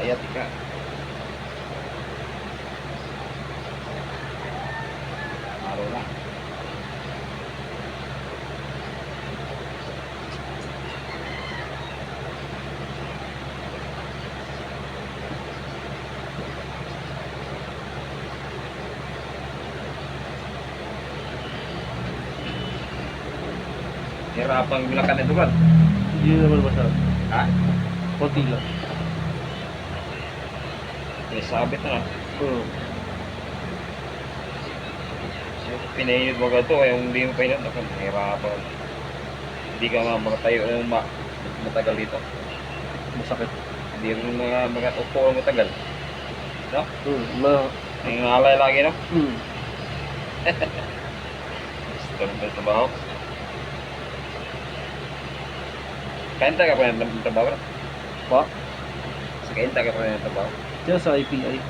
Sciatica. Araw na. Hirapang bilakan ito ba? Hindi naman masyado. Ha? Konti lang. May sabit na. Hmm. Pinainit mo ka ito, yung hindi mo painit, ako, nahirapan. Hindi ka nga makatayo ng ma matagal dito. Masakit. Hindi mo mga mga upo ng matagal. No? Hmm. Ma Nangangalay lagi, no? hmm. Gusto mo sa trabaho. Kainta ka pa ng trabaho? Pa? Sa kainta ka pa ng trabaho? Diyan sa IPI.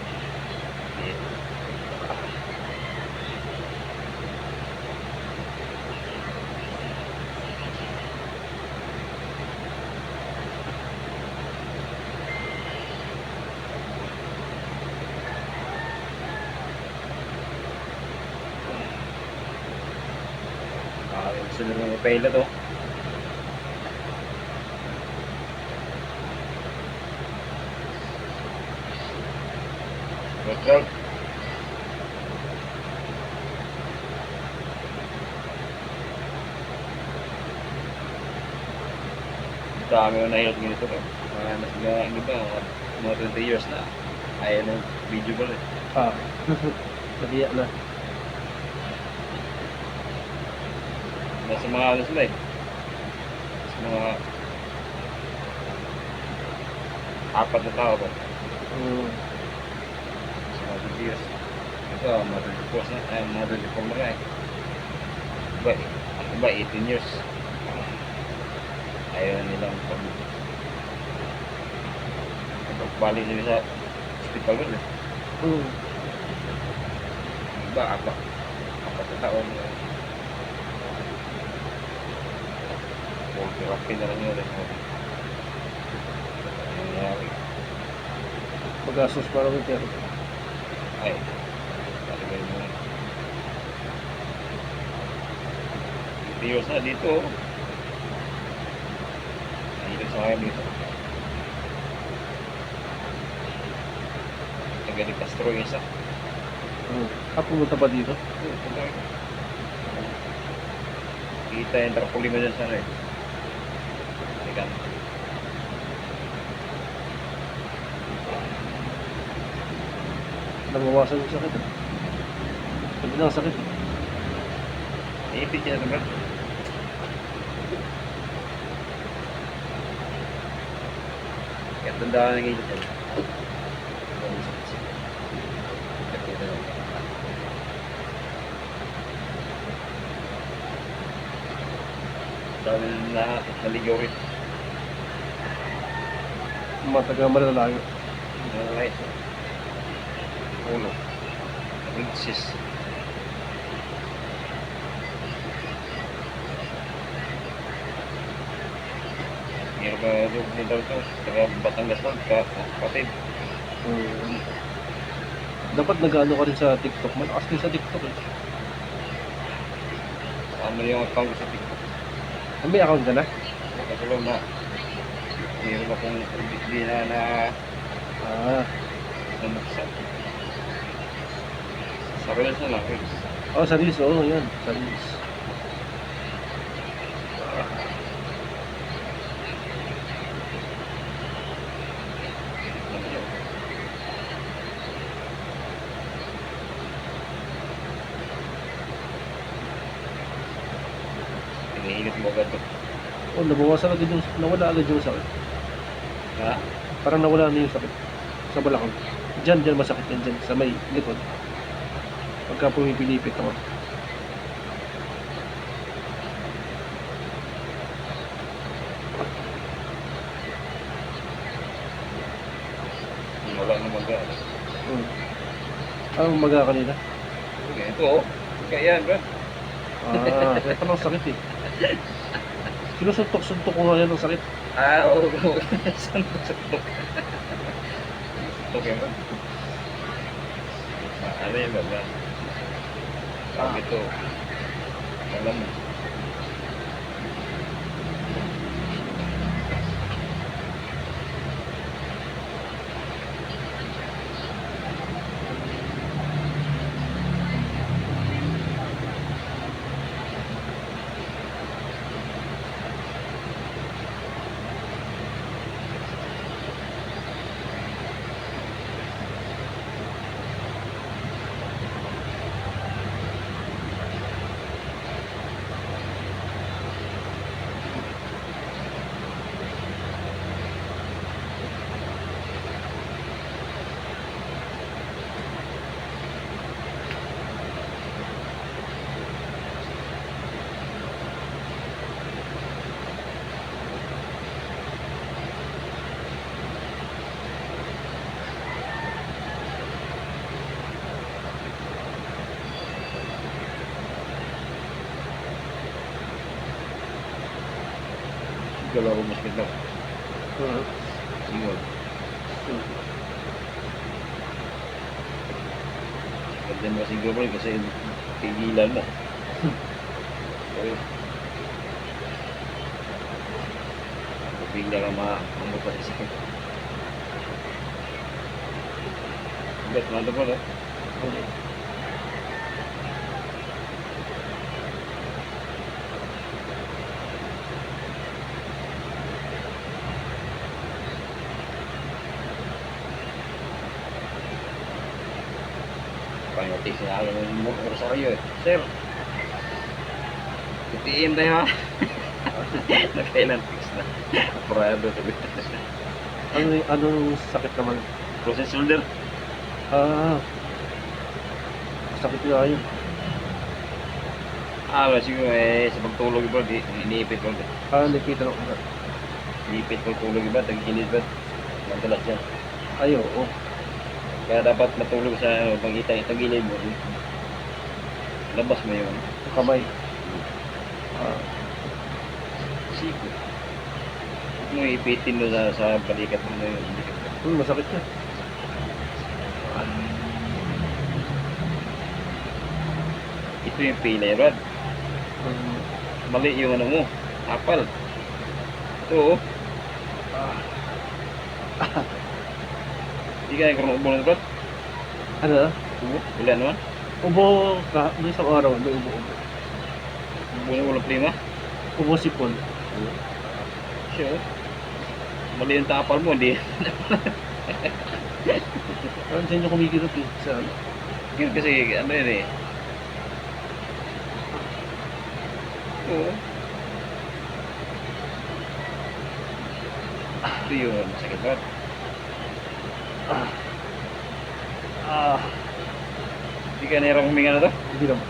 Sunod ng papel na job. Dami ko nahilot ganito ko. Mga mas mga iba, mga, mga 20 years na. Ayaw ng video ko eh. Ah. Nabiya na. Nasa mga ano sila eh. Sa mga apat na tao ba? Hmm. Videos. Ito, mga 24 na, ay, mga 24 na eh. Iba, iba 18 years. Ayaw nilang pag pagbalik nila sa hospital ko eh. Hmm. Iba, apat. Apat na taon. Huwag therapy na lang yun. eh. Magastos para ng pero. Ay, talaga yun. Videos na dito. oh. Nahilip sa akin dito. Taga ni Castro yung isa. Hmm. Ah, pumunta pa dito? Oo, punta rin. Kita yung trapuli mo dyan sana eh. Teka. Nangwawasan yung sakit. ah. Sabi na ang sakit. eh. Iipit niya naman. Kaya tandaan ng ilit yan. Dami na naligaw rin. Mataga malalayo. Nalay. Ulo. Nagsis. Meron ka doon nito ito. Taga Batangas lang. Ka, kapatid. Hmm. Dapat nag-ano ka rin sa TikTok. Malakas din sa TikTok eh. Ano yung account sa TikTok. Ah, May account ka na? Kasi lang na. Meron akong na na Ah. nanuksan. Sa Reels na lang. Oh, sa Reels. Oo, yan. Sa Reels. Ano yun? Hinihilit mo agad. Oh, nabawasan agad yung, nawala agad yung sakit. Ha? Parang nawala na yung sakit. Sa balakang. Diyan, diyan masakit yan dyan. Sa may likod. Pagka pumipilipit ako. Wala naman ka. Hmm. Anong maga kanina? Okay, ito oh. Kaya yan, bro. Ah, kaya palang sakit eh. Sinusuntok-suntok ko nga yan ng sakit. Ah, oo. Santok-santok. Ito kaya ba? Ah, Ano yan ba? Tawag ito. Alam mo. Galaw ko mas kita. Uh, Ingon. Pwede mo siguro bro, kasi tigilan mo. Okay. Bigla ka ma ano pa sa sakit. Bet na ito po no? Ako ng mo- Rosario eh. Sir, itiin tayo ha. Nakailan fix na. Apurado sabi. ano, anong sakit naman? Process shoulder. Ah, sakit nga yun. Ah, wala siguro eh, sa pagtulog bro, di, iniipit ko. Ah, nakita ko na. Iniipit ko tulog iba, tagilid ba? Madalas yan. Ay, oo. Kaya dapat matulog sa ano, pag itang itagilid mo. Labas mo yun. Kamay. Ah, Siko. Huwag mo ipitin mo sa, sa balikat mo yun. Hmm, masakit yan. Ito yung pilay rod. Um, Mali yung ano mo. Apal. Ito oh. ah, Hindi ka nagkaroon ubo ng rod. ano na? Ubo? Wala naman. Ubo ka, may isang araw, may ubo-ubo. Ubo ng ulo prima. Ubo sipon. Siya oh. Mali yung tapal mo. Hindi. Parang dyan yung kumikirot eh. Sa ano. Yun kasi ano yun eh. Oo. Ito yun. Masakit ba? Ah. Ah. Hindi ka nahirap huminga na to? Hindi naman.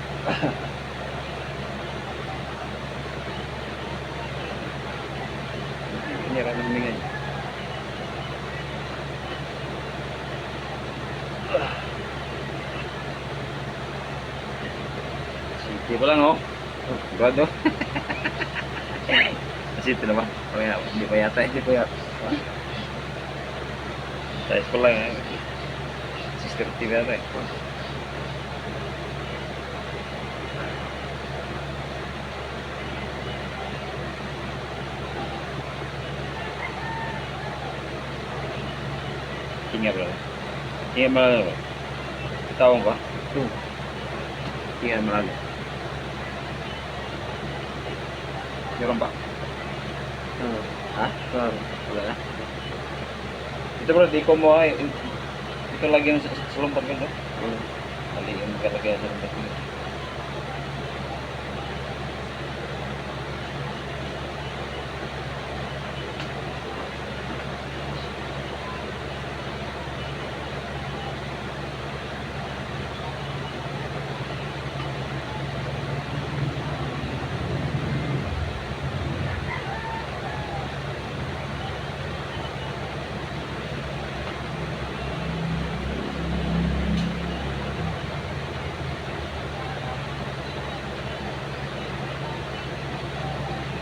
Hindi ka nahirap huminga niya. Sige pa lang oh. Grado. Kasi ito naman. Hindi pa yata. Hindi ko yan. Size pa lang eh. Sister TV yata eh. Hinga bro. Hinga malalim bro. Tawang ka? Hmm. Hinga malalim. Meron ba? Ah. Ha? Ito bro, di ko mo ay. Ito lagi yung ko to. Hmm. Mali yung nakalagay sa lumpat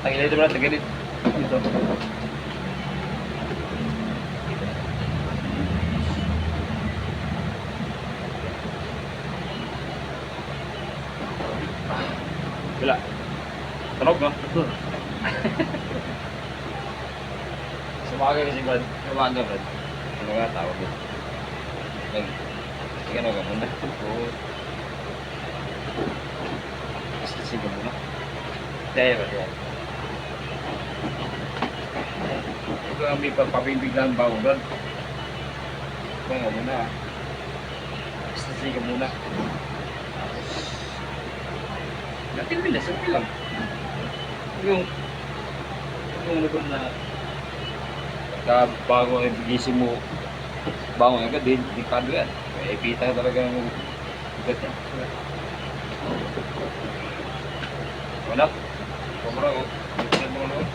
Tagal dito muna, tagal dito. Wala. Tunog, no? Sumaga kasi, Brad. Sumaga, Brad. Ano nga tawag yun? Nag... Ano ka muna? Basta sige muna. Dahil ba? Dahil. Ito ang may pagpapibiglang bago Brad. Ito nga muna. Basta sige muna. Tapos, natin bilas, lang. Yung, yung ano na Pagka bago ay gising mo, bangon agad, din, delikado yan. Kaya ipita talaga ng ugat yan. Wala. Kumara ko. Tingnan mo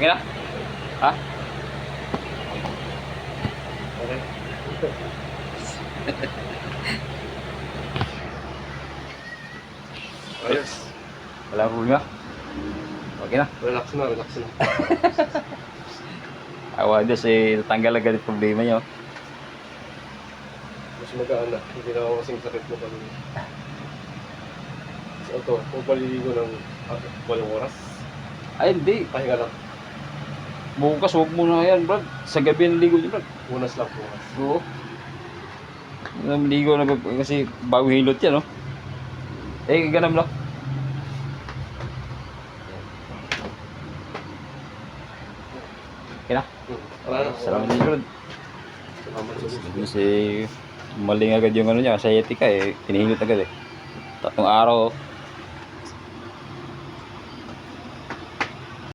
Sige na. Ha? Okay. Ayos. Wala rule nga. Okay na. Relax na, relax na. Awa Diyos eh, tanggal agad yung problema niyo. Mas magaan na. Hindi na ako kasing sakit mo kanina. So ito, kung paliligo ng ah, walong oras, Ay, hindi. pahinga lang. Bukas, huwag muna yan, Brad. Sa gabi ang ligo niyo, Brad. Unas lang bukas. Oo. Ligo na kasi bago hilot yan, no? Eh, ganam lang. Okay na. Na. Salamat din, Brad. Kasi maling agad yung ano niya, sa etika eh. Pinihilot agad eh. Tatlong araw,